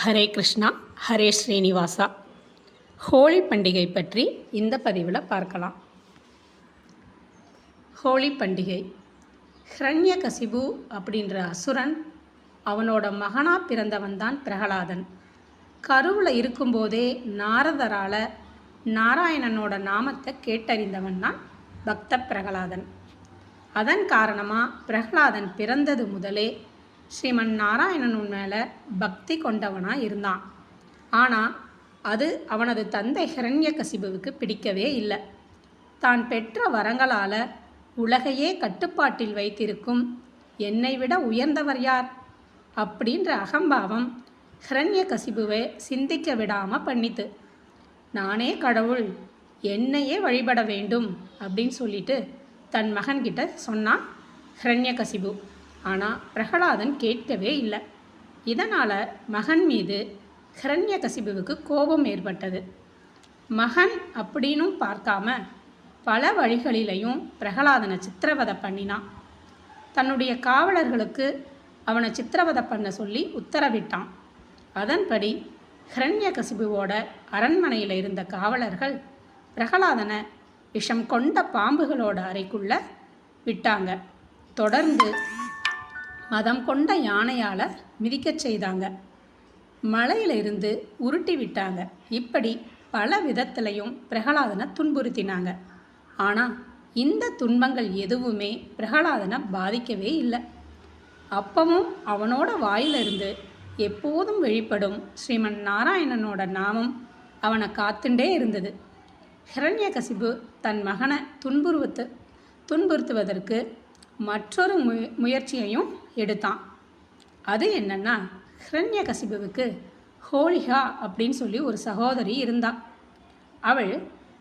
ஹரே கிருஷ்ணா ஹரே ஸ்ரீனிவாசா. ஹோலி பண்டிகை பற்றி இந்த பதிவில் பார்க்கலாம். ஹோலி பண்டிகை. ஹிரண்ய கசிபு அப்படின்ற அசுரன் அவனோட மகனாக பிறந்தவன் தான் பிரகலாதன். கருவில் இருக்கும்போதே நாரதரால் நாராயணனோட நாமத்தை கேட்டறிந்தவன் தான் பக்த பிரகலாதன். அதன் காரணமாக பிரகலாதன் பிறந்தது முதலே ஸ்ரீமன் நாராயணன் மேலே பக்தி கொண்டவனாக இருந்தான். ஆனால் அது அவனது தந்தை ஹிரண்யகசிபுவுக்கு பிடிக்கவே இல்லை. தான் பெற்ற வரங்களால் உலகையே கட்டுப்பாட்டில் வைத்திருக்கும் என்னை விட உயர்ந்தவர் யார்? அப்படின்ற அகம்பாவம் ஹிரண்யகசிபுவை சிந்திக்க விடாமல் பண்ணித்து நானே கடவுள் என்னையே வழிபட வேண்டும் அப்படின்னு சொல்லிட்டு தன் மகன்கிட்ட சொன்னான் ஹிரண்யகசிபு. ஆனால் பிரகலாதன் கேட்கவே இல்லை. இதனால் மகன் மீது ஹிரண்யகசிபுவுக்கு கோபம் ஏற்பட்டது. மகன் அப்படின்னும் பார்க்காம பல வழிகளிலையும் பிரகலாதனை சித்திரவதை பண்ணினான். தன்னுடைய காவலர்களுக்கு அவனை சித்திரவதை பண்ண சொல்லி உத்தரவிட்டான். அதன்படி ஹிரண்யகசிபுவோட அரண்மனையில் இருந்த காவலர்கள் பிரகலாதனை விஷம் கொண்ட பாம்புகளோட அறைக்குள்ள விட்டாங்க. தொடர்ந்து மதம் கொண்ட யானையால் மிதிக்கச் செய்தாங்க. மலையிலிருந்து உருட்டி விட்டாங்க. இப்படி பல விதத்திலையும் பிரகலாதனை துன்புறுத்தினாங்க. ஆனால் இந்த துன்பங்கள் எதுவுமே பிரகலாதனை பாதிக்கவே இல்லை. அப்பவும் அவனோட வாயிலிருந்து எப்போதும் வெளிப்படும் ஸ்ரீமன் நாராயணனோட நாமம் அவனை காத்துண்டே இருந்தது. ஹிரண்யகசிபு தன் மகனை துன்புறுத்து துன்புறுத்துவதற்கு மற்றொரு மு முயற்சியையும் எடுத்தான். அது என்னன்னா ஹிரண்யகசிபுவுக்கு ஹோலிகா அப்படின்னு சொல்லி ஒரு சகோதரி இருந்தா. அவள்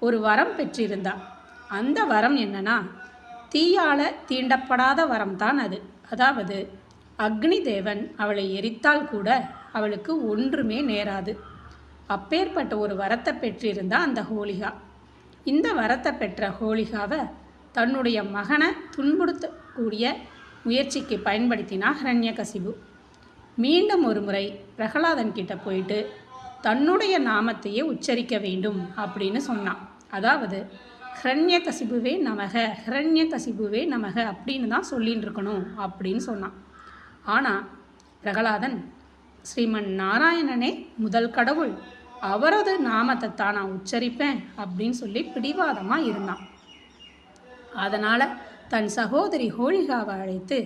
ஒரு வரம் பெற்றிருந்தா. அந்த வரம் என்னன்னா தீயால தீண்டப்படாத வரம் தான் அது. அதாவது அக்னி தேவன் அவளை எரித்தால் கூட அவளுக்கு ஒன்றுமே நேராது. அப்பேற்பட்ட ஒரு வரத்தை பெற்றிருந்தா அந்த ஹோலிகா இந்த வரத்தை பெற்ற ஹோலிகாவை தன்னுடைய மகனை துன்புறுத்தக்கூடிய முயற்சிக்கு பயன்படுத்தினா ஹிரண்யகசிபு. மீண்டும் ஒரு முறை பிரகலாதன் கிட்ட போயிட்டு தன்னுடைய நாமத்தையே உச்சரிக்க வேண்டும் அப்படின்னு சொன்னான். அதாவது ஹிரண்யகசிபுவே நமக ஹிரண்யகசிபுவே நமக அப்படின்னு தான் சொல்லின்னு இருக்கணும் அப்படின்னு சொன்னான். ஆனால் பிரகலாதன் ஸ்ரீமன் நாராயணனே முதல் கடவுள் அவரது நாமத்தை தான் நான் உச்சரிப்பேன் அப்படின்னு சொல்லி பிடிவாதமாக இருந்தான். அதனால் தன் சகோதரி ஹோலிகாவை அழைத்து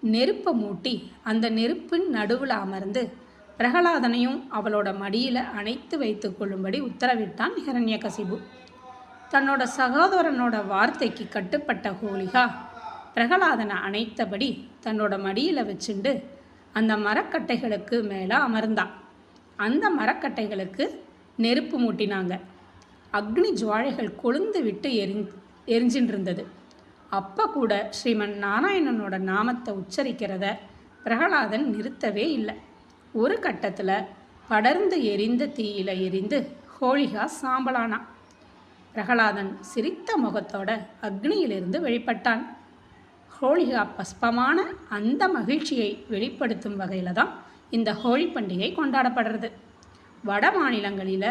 நெருப்பை மூட்டி அந்த நெருப்பின் நடுவில் அமர்ந்து பிரகலாதனையும் அவளோட மடியில் அணைத்து வைத்து கொள்ளும்படி உத்தரவிட்டான் ஹிரண்யகசிபு. தன்னோட சகோதரனோட வார்த்தைக்கு கட்டுப்பட்ட ஹோலிகா பிரகலாதனை அணைத்தபடி தன்னோட மடியில் வச்சுண்டு அந்த மரக்கட்டைகளுக்கு மேலே அமர்ந்தான் அந்த மரக்கட்டைகளுக்கு நெருப்பு மூட்டினாங்க. அக்னி ஜுவாழைகள் கொழுந்து விட்டு எரி எரிஞ்சின்னு இருந்தது அப்போ கூட ஸ்ரீமன் நாராயணனோட நாமத்தை உச்சரிக்கிறத பிரகலாதன் நிறுத்தவே இல்லை. ஒரு கட்டத்தில் படர்ந்து எரிந்த தீயில எரிந்து ஹோலிகா சாம்பலானான். பிரகலாதன் சிரித்த முகத்தோட அக்னியிலிருந்து வெளிப்பட்டான். ஹோலிகா பஸ்பமான அந்த மகிழ்ச்சியை வெளிப்படுத்தும் வகையில் தான் இந்த ஹோலி பண்டிகை கொண்டாடப்படுறது. வட மாநிலங்களில்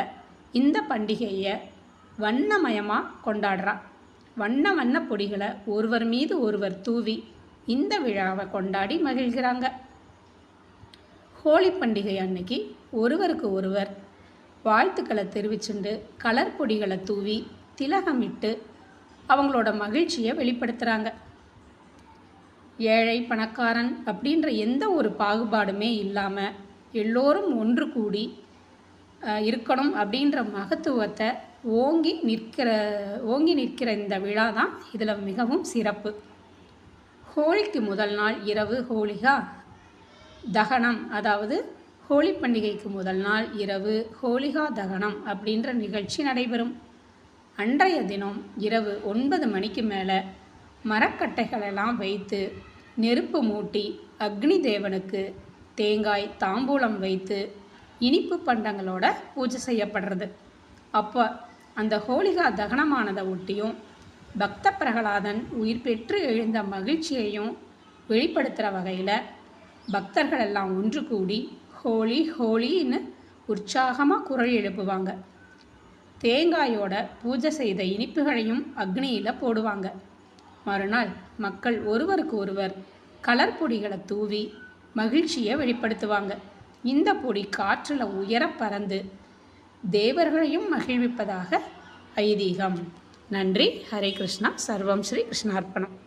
இந்த பண்டிகையை வண்ணமயமாக கொண்டாடுறா. வண்ண வண்ண பொடிகளை ஒருவர் மீது ஒருவர் தூவி இந்த விழாவை கொண்டாடி மகிழ்கிறாங்க. ஹோலி பண்டிகை அன்னைக்கு ஒருவருக்கு ஒருவர் வாழ்த்துக்களை தெரிவிச்சுண்டு கலர் பொடிகளை தூவி திலகமிட்டு அவங்களோட மகிழ்ச்சியை வெளிப்படுத்துகிறாங்க ஏழை பணக்காரன் அப்படின்ற எந்த ஒரு பாகுபாடுமே இல்லாமல் எல்லோரும் ஒன்று கூடி இருக்கணும் அப்படின்ற மகத்துவத்தை ஓங்கி நிற்கிற ஓங்கி நிற்கிற இந்த விழா தான் இதில் மிகவும் சிறப்பு. ஹோலிக்கு முதல் நாள் இரவு ஹோலிகா. தகனம் அதாவது ஹோலி பண்டிகைக்கு முதல் நாள் இரவு ஹோலிகா தகனம் அப்படின்ற நிகழ்ச்சி நடைபெறும். அன்றைய தினம் இரவு ஒன்பது மணிக்கு மேலே மரக்கட்டைகளெல்லாம் வைத்து நெருப்பு மூட்டி அக்னி தேவனுக்கு தேங்காய் தாம்பூலம் வைத்து இனிப்பு பண்டங்களோட பூஜை செய்யப்படுறது. அப்போ அந்த ஹோலிகா தகனமானதை ஒட்டியும் பக்த பிரகலாதன் உயிர் பெற்று எழுந்த மகிழ்ச்சியையும் வெளிப்படுத்துகிற வகையில் பக்தர்கள் எல்லாம் ஒன்று கூடி ஹோலி ஹோலின்னு உற்சாகமாக குரல் எழுப்புவாங்க. தேங்காயோட பூஜை செய்த இனிப்புகளையும் அக்னியில் போடுவாங்க. மறுநாள் மக்கள் ஒருவருக்கு ஒருவர் கலர் பொடிகளை தூவி மகிழ்ச்சியை வெளிப்படுத்துவாங்க. இந்த பொடி காற்றில் உயர பறந்து தேவர்களையும் மகிழ்விப்பதாக ஐதீகம். நன்றி. ஹரே கிருஷ்ணா. சர்வம் ஸ்ரீ கிருஷ்ணார்ப்பணம்.